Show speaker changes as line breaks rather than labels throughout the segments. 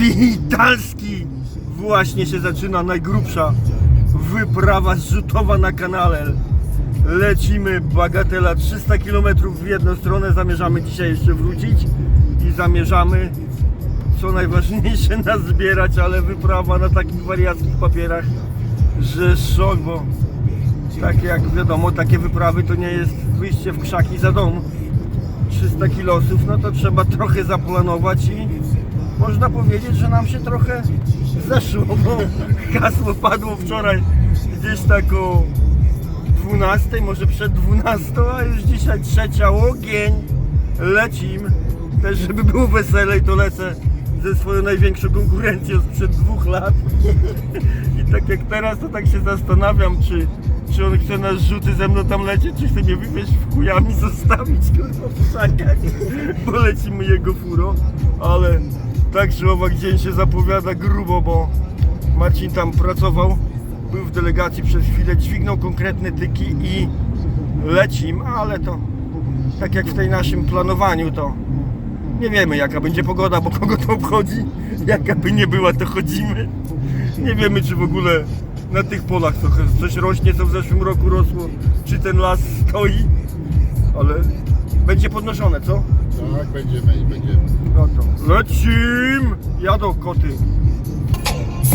Witalski! Właśnie się zaczyna najgrubsza wyprawa zrzutowa na kanale. Lecimy, bagatela 300 km w jedną stronę, zamierzamy dzisiaj jeszcze wrócić i zamierzamy co najważniejsze nazbierać, ale wyprawa na takich wariackich papierach, że szok, bo tak jak wiadomo, takie wyprawy to nie jest wyjście w krzaki za dom. 300 kilosów, no to trzeba trochę zaplanować i można powiedzieć, że nam się trochę zeszło, bo hasło padło wczoraj gdzieś tak o 12, może przed 12, a już dzisiaj trzecia ogień. Lecim. Też żeby było weselej, to lecę ze swoją największą konkurencją sprzed dwóch lat. I tak jak teraz, to tak się zastanawiam, czy, czy on chce na rzuty ze mną tam lecieć, czy chce mnie wywieźć w kujami, zostawić kurwa w szakach, bo lecimy jego furo, ale tak czy owak dzień się zapowiada grubo, bo Marcin tam pracował, był w delegacji przez chwilę, dźwignął konkretne tyki i lecim, ale to tak jak w tej naszym planowaniu to nie wiemy jaka będzie pogoda, bo kogo to obchodzi, jaka by nie była to chodzimy. Nie wiemy czy w ogóle na tych polach trochę coś rośnie, co w zeszłym roku rosło, czy ten las stoi, ale będzie podnoszone, co?
Tak, będziemy i będziemy.
No to lecim! Jadą koty.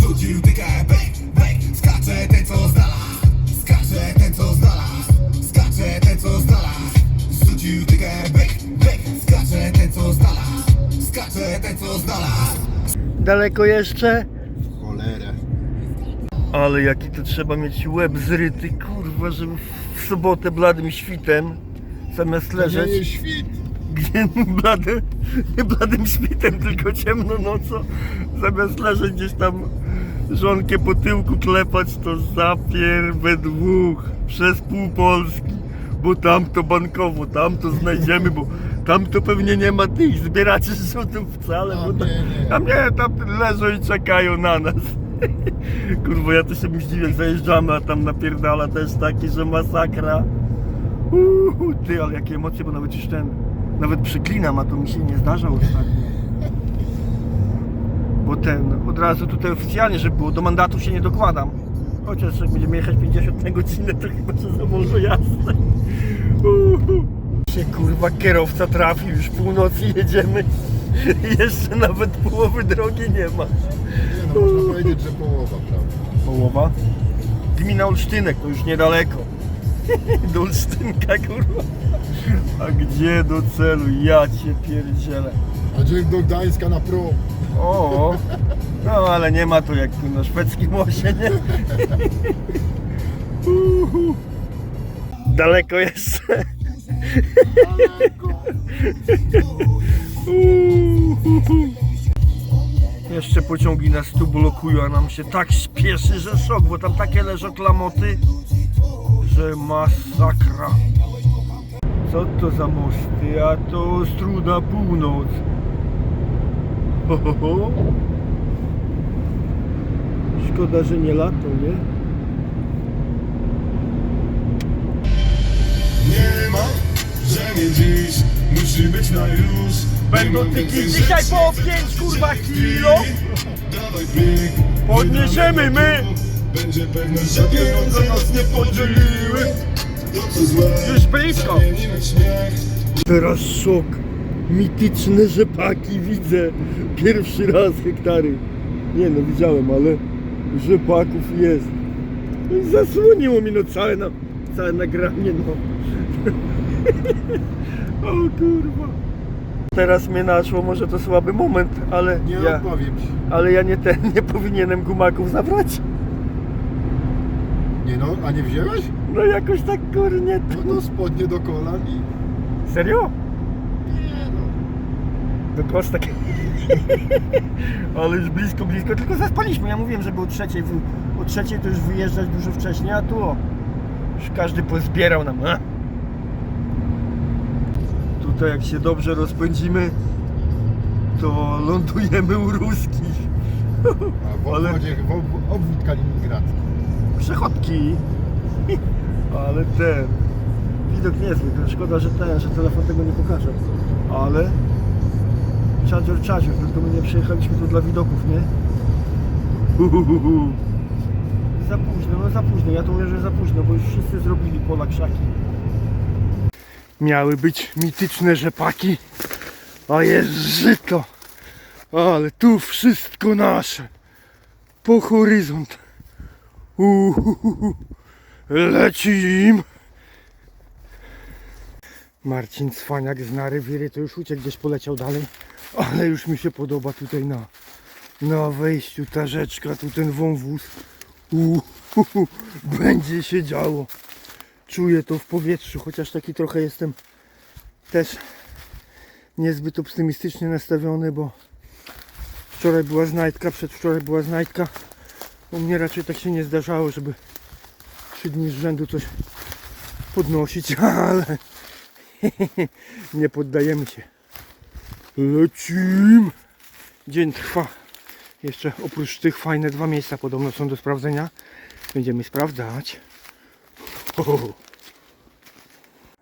Rzucił tykę, bek, bek Skacze ten co znalazł Skacze ten co znalazł Skacze ten co znalazł Rzucił tykę, bek, bek Skacze ten co znalazł Skacze ten co znalazł
Daleko jeszcze?
Cholerę.
Ale jaki to trzeba mieć łeb zryty, kurwa, żeby w sobotę bladym świtem zamiast
To nie
leżeć.
jest świt.
Gdzie bladym, nie bladym świtem, tylko ciemną nocą, zamiast leżeć gdzieś tam żonkę po tyłku klepać, to zapier we dwóch przez pół Polski, bo tam to bankowo, tam to znajdziemy, bo tam to pewnie nie ma tych zbieraczy rzutów wcale, bo
Tam
tam,
nie,
tam nie, tam leżą i czekają na nas. Kurwa, ja to się zdziwię, jak zajeżdżamy, a tam napierdala też taki, że masakra. Uhu, ty, ale jakie emocje, bo nawet już ten, nawet przyklinam, a to mi się nie zdarza ostatnio. Bo ten, od razu tutaj oficjalnie, żeby było, do mandatu się nie dokładam. Chociaż jak będziemy jechać 50 na godzinę, to chyba że za wolno jasne. Się kurwa kierowca trafił, już północy jedziemy jeszcze nawet połowy drogi nie ma.
Nie no, można powiedzieć, że połowa, prawda?
Połowa? Gmina Olsztynek, to już niedaleko. Do Olsztynka, kurwa. A gdzie do celu? Ja cię pierdzielę.
A dzień do Gdańska na prom.
O, no ale nie ma tu jak tu na szwedzkim osie, nie? Uhu. Daleko. Uhu. Jeszcze pociągi nas tu blokują, a nam się tak śpieszy, że szok, bo tam takie leżą klamoty, że masakra. Co to za mosty? A to Struda Północ. Ho, ho, ho. Szkoda, że nie lato, nie?
Nie ma, że nie dziś Musi być na już
Będą tyki dzisiaj po
co
5
to
kurwa kilo. Podniesiemy my.
Będzie pewność, że pieniądze nas nie podzieliły To co złe
Już blisko.
Śmiech
Teraz szok. Mityczne rzepaki widzę. Pierwszy raz hektary. Nie no, widziałem, ale rzepaków jest. Zasłoniło mi no całe, na, całe nagranie, no. o kurwa. Teraz mnie naszło, może to słaby moment, ale
Nie
ja,
odpowiem ci.
ale ja nie ten, nie powinienem gumaków zabrać.
Nie no, a nie wziąłeś?
No jakoś tak kurnie.
No to spodnie do kolan i...
Serio?
Nie no.
Do kostek. Ale już blisko, blisko, tylko zaspaliśmy. Ja mówiłem, żeby o trzeciej, o trzeciej to już wyjeżdżać dużo wcześniej, a tu o, już każdy pozbierał nam. A? Tutaj jak się dobrze rozpędzimy, to lądujemy u ruskich.
A w
Ale-
obwodzie, w ob- obwód kaliningradzki.
Przechodki. Ale ten widok niezły. Szkoda, że ten, że telefon tego nie pokaże. Ale Charger, Charger, tylko my nie przyjechaliśmy tu dla widoków, nie? Za późno, no za późno, ja to mówię, że za późno, bo już wszyscy zrobili pola krzaki. Miały być mityczne rzepaki, a jest żyto. Ale tu wszystko nasze. Po horyzont. Uhuhuhu. Lecim. Marcin Cwaniak z Narywiry to już uciekł, gdzieś poleciał dalej. Ale już mi się podoba tutaj na, na wejściu ta rzeczka, tu ten wąwóz. Uhuhu. Będzie się działo. Czuję to w powietrzu, chociaż taki trochę jestem też niezbyt optymistycznie nastawiony, bo wczoraj była znajdka, przedwczoraj była znajdka. U mnie raczej tak się nie zdarzało, żeby trzy dni z rzędu coś podnosić, ale nie poddajemy się. Lecim! Dzień trwa. Jeszcze oprócz tych fajne dwa miejsca podobno są do sprawdzenia. Będziemy sprawdzać.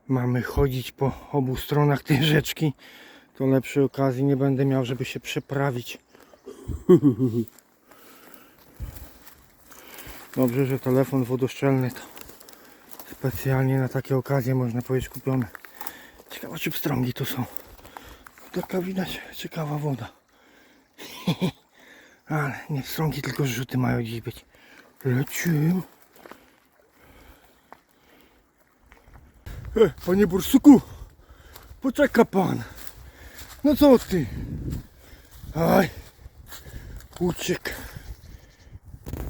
Mamy chodzić po obu stronach tej rzeczki. To lepszej okazji nie będę miał, żeby się przeprawić. Dobrze, że telefon wodoszczelny to specjalnie na takie okazje można powiedzieć kupiony. Ciekawe czy pstrągi tu są. Taka widać ciekawa woda. Ale nie pstrągi, tylko rzuty mają dziś być. Lecimy. E, panie Bursuku, poczeka pan. No co ty? Aj, uciekł.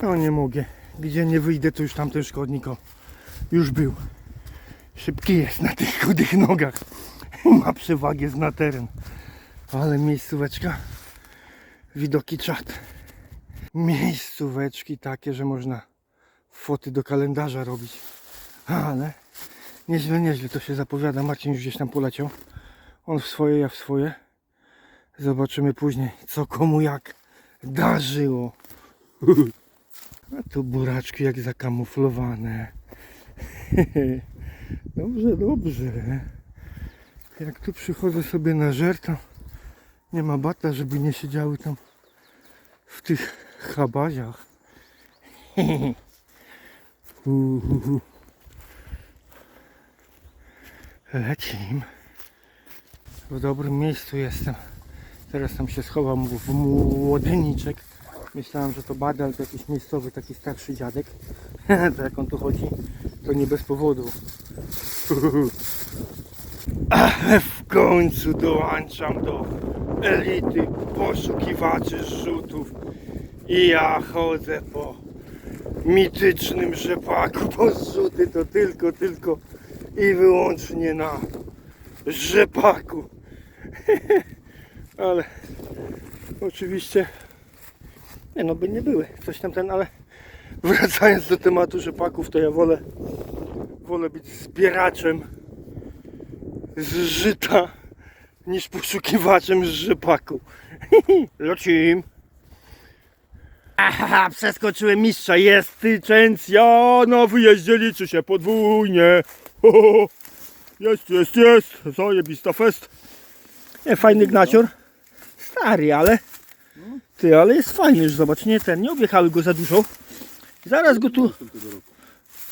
No nie mogę. Gdzie nie wyjdę, to już tamten szkodnik o, już był. Szybki jest na tych chudych nogach. Ma przewagę na teren. Ale miejscóweczka. Widoki czat. Miejscóweczki takie, że można foty do kalendarza robić. Ale nieźle, nieźle to się zapowiada. Marcin już gdzieś tam poleciał. On w swoje, ja w swoje. Zobaczymy później, co komu jak darzyło. A tu buraczki jak zakamuflowane. Dobrze, dobrze. Jak tu przychodzę sobie na żer, to nie ma bata, żeby nie siedziały tam w tych chabaziach. Uhuhu. Lecim. W dobrym miejscu jestem. Teraz tam się schowam w młodyniczek. Myślałem, że to badal, to jakiś miejscowy, taki starszy dziadek. to jak on tu chodzi, to nie bez powodu. Ale w końcu dołączam do elity poszukiwaczy rzutów. I ja chodzę po mitycznym rzepaku, bo zrzuty to tylko, tylko i wyłącznie na rzepaku. ale oczywiście nie no by nie były coś tam ten, ale wracając do tematu rzepaków, to ja wolę wolę być zbieraczem z żyta niż poszukiwaczem rzepaku. Lecim. Aha, przeskoczyłem mistrza, jest tycencja, na wyjeździe liczy się podwójnie. Ho, ho. Jest, jest, jest, zajebista fest. Nie, fajny gnacior. Stary, ale ty, ale jest fajny, że zobacz, nie ten, nie objechały go za dużo. Zaraz go tu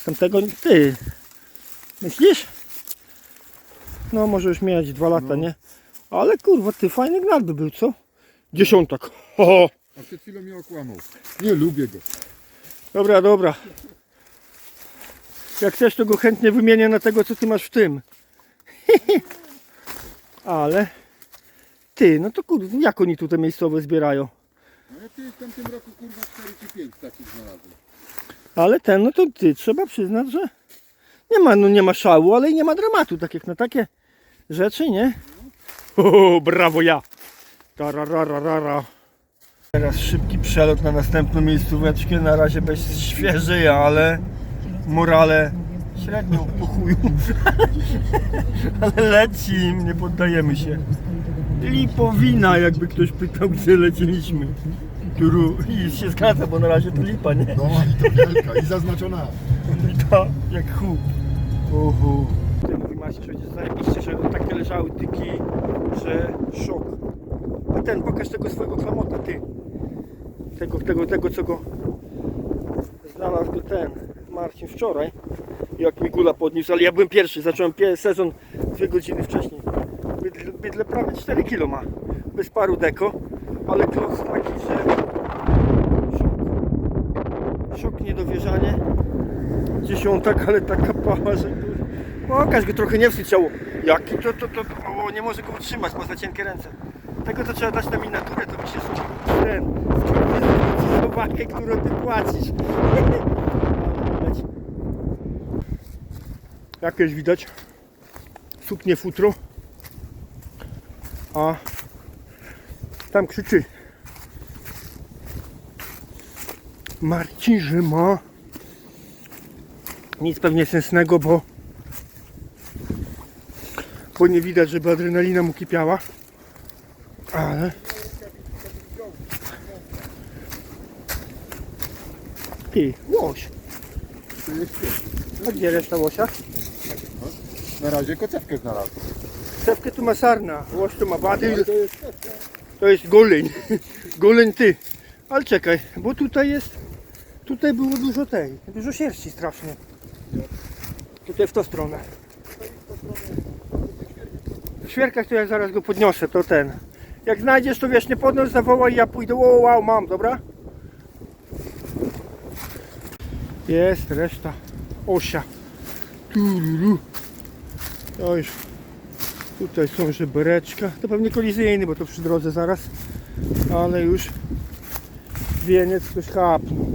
z tamtego, ty, myślisz? No może już mieć dwa lata, nie? Ale kurwa, ty, fajny gnat by był, co? Dziesiątak. Ho, ho.
A przed chwilą mnie okłamał. Nie lubię go.
Dobra, dobra. Jak chcesz, to go chętnie wymienię na tego, co ty masz w tym. Ale ty, no to kurde, jak oni tu te miejscowe zbierają?
No ja ty w tamtym roku kurwa 4 czy 5 takich znalazłem.
Ale ten, no to ty, trzeba przyznać, że nie ma, no nie ma szału, ale i nie ma dramatu, tak jak na takie rzeczy, nie? O, brawo ja! Tarararara. Teraz szybki przelot na następną miejscóweczkę, na razie bez świeżej, ale morale średnio po chuju. ale lecim, nie poddajemy się. Lipowina, jakby ktoś pytał, gdzie leciliśmy. Turu. I się zgadza, bo na razie to lipa, nie?
No i to wielka i zaznaczona.
I to jak hu. Uhu. Ty mówi Maciej, że zajebiście, że takie leżały tyki, że szok. A ten, pokaż tego swojego klamota, ty. Tego, tego, tego, co go znalazł go ten Marcin wczoraj. Jak mi gula podniósł, ale ja byłem pierwszy, zacząłem sezon dwie godziny wcześniej. Bydle, bydle prawie 4 kg ma. Bez paru deko, ale kloc taki, że szok. Szok, niedowierzanie. Dziesiątak, ale taka pała, że Pokaż go trochę nie wstydź Jaki to, to, to, to o, nie może go utrzymać, ma za cienkie ręce. Tego to trzeba dać na miniaturę, to by się ten, Słowakię, którą ty płacisz. Jakieś widać suknie futro, a tam krzyczy Marcin, że ma nic pewnie sensnego, bo bo nie widać, żeby adrenalina mu kipiała. Ale... Ty, łoś. A gdzie reszta łosia?
Na razie kocewkę znalazłem.
Cewkę tu ma sarna, łoś tu ma badyl.
Ale to jest.
To jest goleń. Goleń ty. Ale czekaj, bo tutaj jest. Tutaj było dużo tej. Dużo sierści strasznie. Tutaj w tą stronę. W świerkach to ja zaraz go podniosę, to ten. Jak znajdziesz to wiesz, nie podnoś, zawołaj ja pójdę. O, wow, mam, dobra? Jest reszta osia. Tururu. To już Tutaj są żebereczka. To pewnie kolizyjny, bo to przy drodze zaraz. Ale już wieniec ktoś chapnął.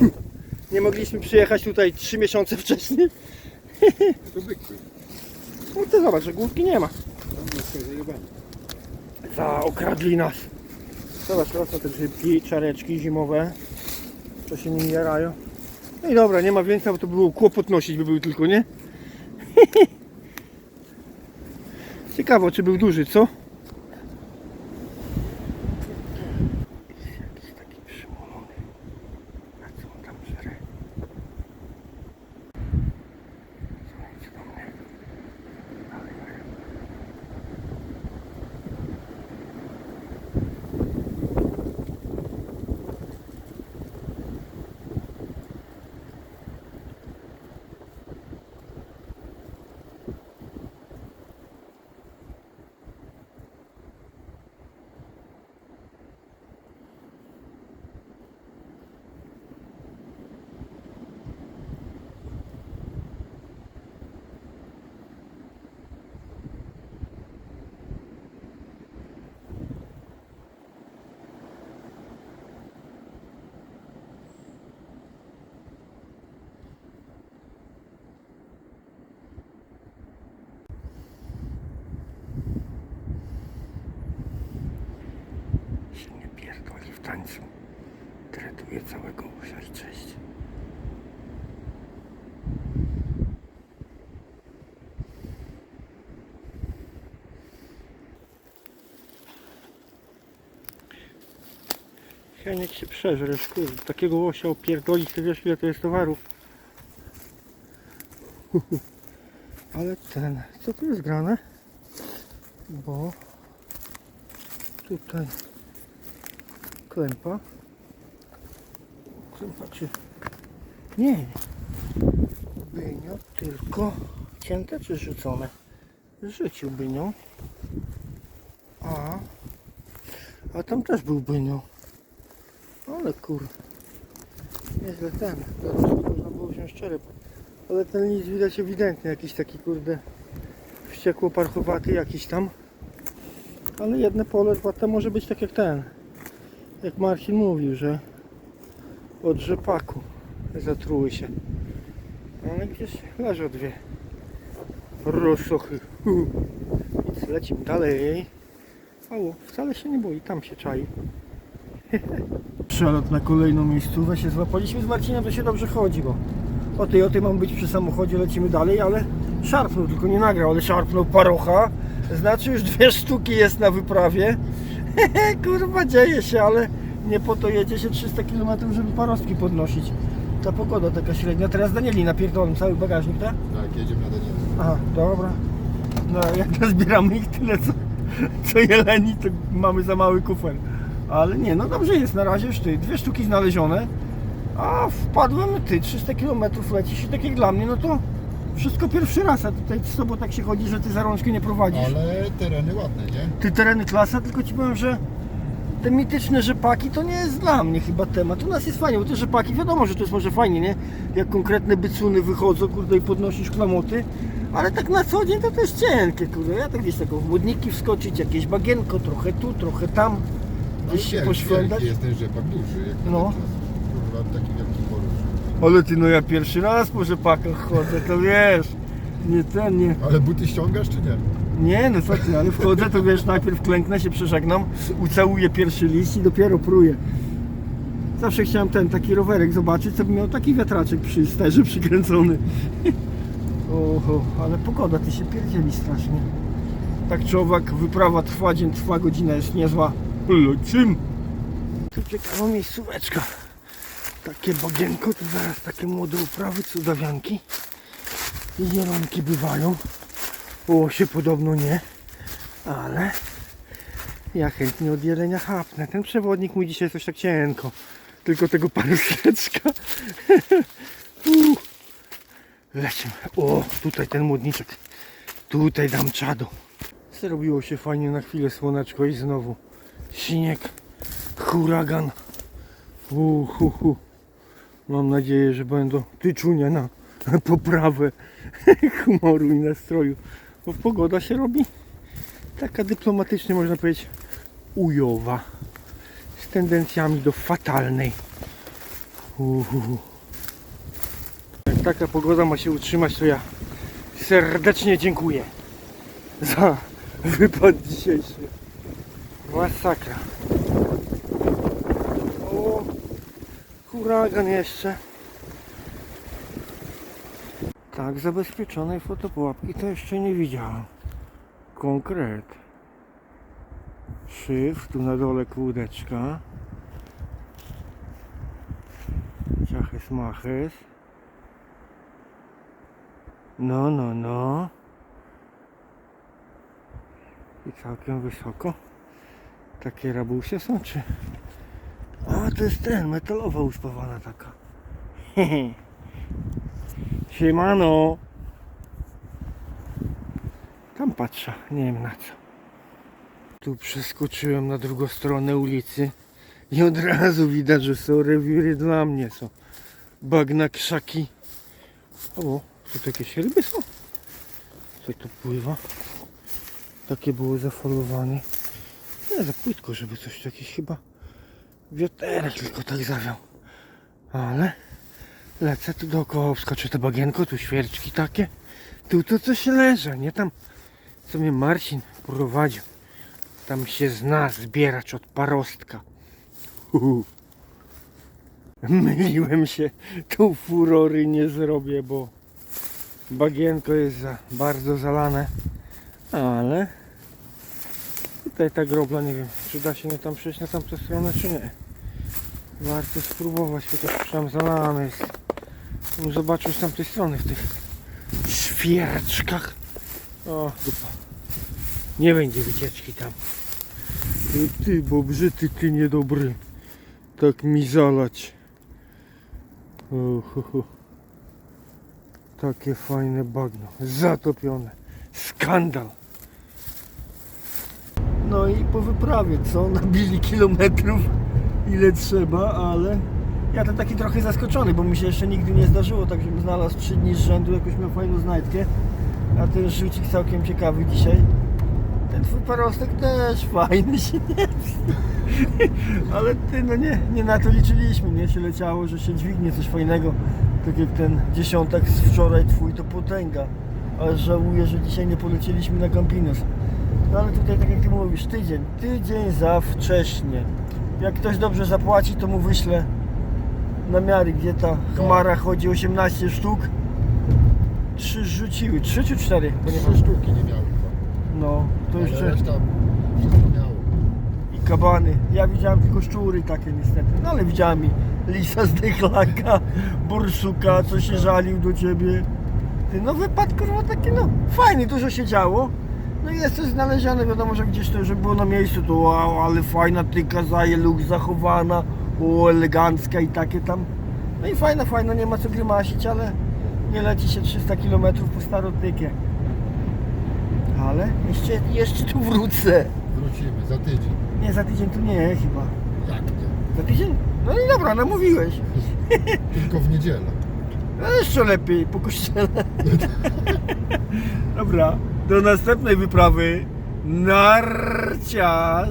Nie mogliśmy przyjechać tutaj 3 miesiące wcześniej.
To.
No to zobacz, że główki nie ma.
Zajebane.
Za okradli nas. Zobacz, rosną te grzybki, czareczki zimowe. To się nimi jarają. No i dobra, nie ma więcej, bo to było kłopot nosić by był tylko, nie? Ciekawe, czy był duży, co? Pierdoli w tańcu. Tretuje całego usia i cześć. Heniek się przeżresz, kurde, takiego łosia opierdolić, to wiesz ile to jest towaru. Ale ten, co tu jest grane? Bo tutaj klępa. Klępa czy... Nie. Bynio, tylko cięte czy rzucone? Rzuciłby nią. A. A tam też był bynio. Ale kur... Nieźle ten. Teraz można było wziąć czerep. Ale ten lis widać ewidentnie jakiś taki kurde wściekło parchowaty jakiś tam. Ale jedne pole to może być tak jak ten. Jak Marcin mówił, że od rzepaku zatruły się. Ale gdzieś leżą dwie rosochy. Więc lecimy dalej. O, wcale się nie boi, tam się czai. Przelot na kolejną miejscówkę się złapaliśmy z Marcinem, to się dobrze chodzi, bo o tej o tej mam być przy samochodzie, lecimy dalej, ale szarpnął, tylko nie nagrał, ale szarpnął parocha. Znaczy już dwie sztuki jest na wyprawie. Kurwa dzieje się, ale nie po to jedzie się 300 km, żeby parostki podnosić. Ta pogoda taka średnia. Teraz Danieli napierdolą cały bagażnik, tak?
Tak, jedziemy na Daniela.
Aha, dobra. No jak nazbieramy ich tyle co co jeleni, to mamy za mały kufer. Ale nie, no dobrze jest na razie już ty, dwie sztuki znalezione, a wpadłem ty, 300 km lecisz i tak jak dla mnie, no to wszystko pierwszy raz, a tutaj z tobą tak się chodzi, że ty za rączkę nie prowadzisz.
Ale tereny ładne, nie?
Ty tereny klasa, tylko ci powiem, że te mityczne rzepaki to nie jest dla mnie chyba temat. U nas jest fajnie, bo te rzepaki wiadomo, że to jest może fajnie, nie? Jak konkretne bycuny wychodzą, kurde, i podnosisz klamoty, ale tak na co dzień to też cienkie, kurde. Ja tak gdzieś taką w wskoczyć, jakieś bagienko, trochę tu, trochę tam, gdzieś się
wielki,
poświądać.
wielki jest ten rzepak duży, jak
No.
no. Kurwa, taki wielki.
Ale ty, no ja pierwszy raz po rzepakach chodzę, to wiesz, nie ten, nie.
Ale buty ściągasz czy nie?
Nie, no co ty, ale wchodzę, to wiesz, najpierw klęknę się, przeżegnam, ucałuję pierwszy list i dopiero pruję. Zawsze chciałem ten taki rowerek zobaczyć, co by miał taki wiatraczek przy sterze przykręcony. Oho, ale pogoda ty się pierdzieli strasznie. Tak czy owak, wyprawa trwa, dzień trwa, godzina jest niezła. Lecim! Tu ciekawa miejscóweczka. Takie bagienko, tu zaraz takie młode uprawy, cudawianki. I zielonki bywają. O, się podobno nie, ale ja chętnie od jelenia chapnę. Ten przewodnik mój dzisiaj coś tak cienko. Tylko tego paruseczka. Lecimy. O, tutaj ten młodniczek. Tutaj dam czadu. Zrobiło się fajnie na chwilę słoneczko i znowu śnieg, huragan. Uh, hu, hu. Mam nadzieję, że będą tyczunie na poprawę humoru i nastroju. Bo pogoda się robi taka dyplomatycznie można powiedzieć ujowa. Z tendencjami do fatalnej. Uhu. Jak taka pogoda ma się utrzymać, to ja serdecznie dziękuję za wypad dzisiejszy. Masakra. Huragan jeszcze. Tak, zabezpieczonej fotopułapki to jeszcze nie widziałem. Konkret. Szyf, tu na dole kłódeczka. Ciaches maches. No, no, no. I całkiem wysoko. Takie rabusy są, czy? To jest ten, metalowa uspawana taka. Siemano. Tam patrzę, nie wiem na co. Tu przeskoczyłem na drugą stronę ulicy i od razu widać, że są rewiry dla mnie. Są bagna, krzaki. O, tu jakieś ryby są. Co tu pływa? Takie było zafalowane. Nie za płytko, żeby coś jakiś chyba wiaterek tylko tak zawiał. Ale lecę tu dookoła, wskoczę to bagienko, tu świerczki takie. Tu to coś leży, nie tam co mnie Marcin prowadził. Tam się zna zbieracz od parostka. Uhu. Myliłem się, tu furory nie zrobię, bo bagienko jest za bardzo zalane. Ale tutaj ta grobla, nie wiem, czy da się nie tam przejść na tamtą stronę, czy nie. Warto spróbować, chociaż tam zalane jest. Bym zobaczył z tamtej strony w tych świerczkach. O, dupa. Nie będzie wycieczki tam. Ty, ty bo brzyty ty niedobry. Tak mi zalać. O, ho. Takie fajne bagno. Zatopione. Skandal. No i po wyprawie, co? Nabili kilometrów ile trzeba, ale ja to taki trochę zaskoczony, bo mi się jeszcze nigdy nie zdarzyło, tak żebym znalazł 3 dni z rzędu jakąś miał fajną znajdkę. A ten rzucik całkiem ciekawy dzisiaj. Ten twój parostek też fajny się nie Ale ty, no nie, nie na to liczyliśmy, nie się leciało, że się dźwignie coś fajnego. Tak jak ten dziesiątek z wczoraj twój to potęga. Ale żałuję, że dzisiaj nie polecieliśmy na Campinos. No ale tutaj tak jak ty mówisz, tydzień, tydzień za wcześnie. Jak ktoś dobrze zapłaci, to mu wyślę namiary, gdzie ta chmara chodzi 18 sztuk. Trzy rzuciły, trzy czy cztery? Bo nie
Trzy sztuki nie miały chyba.
No, to
Ale
jeszcze
reszta wszystko miało.
i kabany. Ja widziałem tylko szczury takie niestety, no ale widziałem i lisa zdechlaka, bursuka, co się żalił do ciebie. Ty, no wypadł kurwa taki, no fajny, dużo się działo. No i jest coś znalezione, wiadomo, że gdzieś to, że było na miejscu, to wow, ale fajna tyka, zaje luk zachowana, o, elegancka i takie tam. No i fajna, fajna, nie ma co grymasić, ale nie leci się 300 km po starotykie. Ale jeszcze, jeszcze tu wrócę.
Wrócimy za tydzień.
Nie, za tydzień tu nie chyba.
Jak nie?
Za tydzień? No i dobra, namówiłeś.
Tylko w niedzielę.
No jeszcze lepiej, po kościele. Dobra, do następnej wyprawy. Narciarz!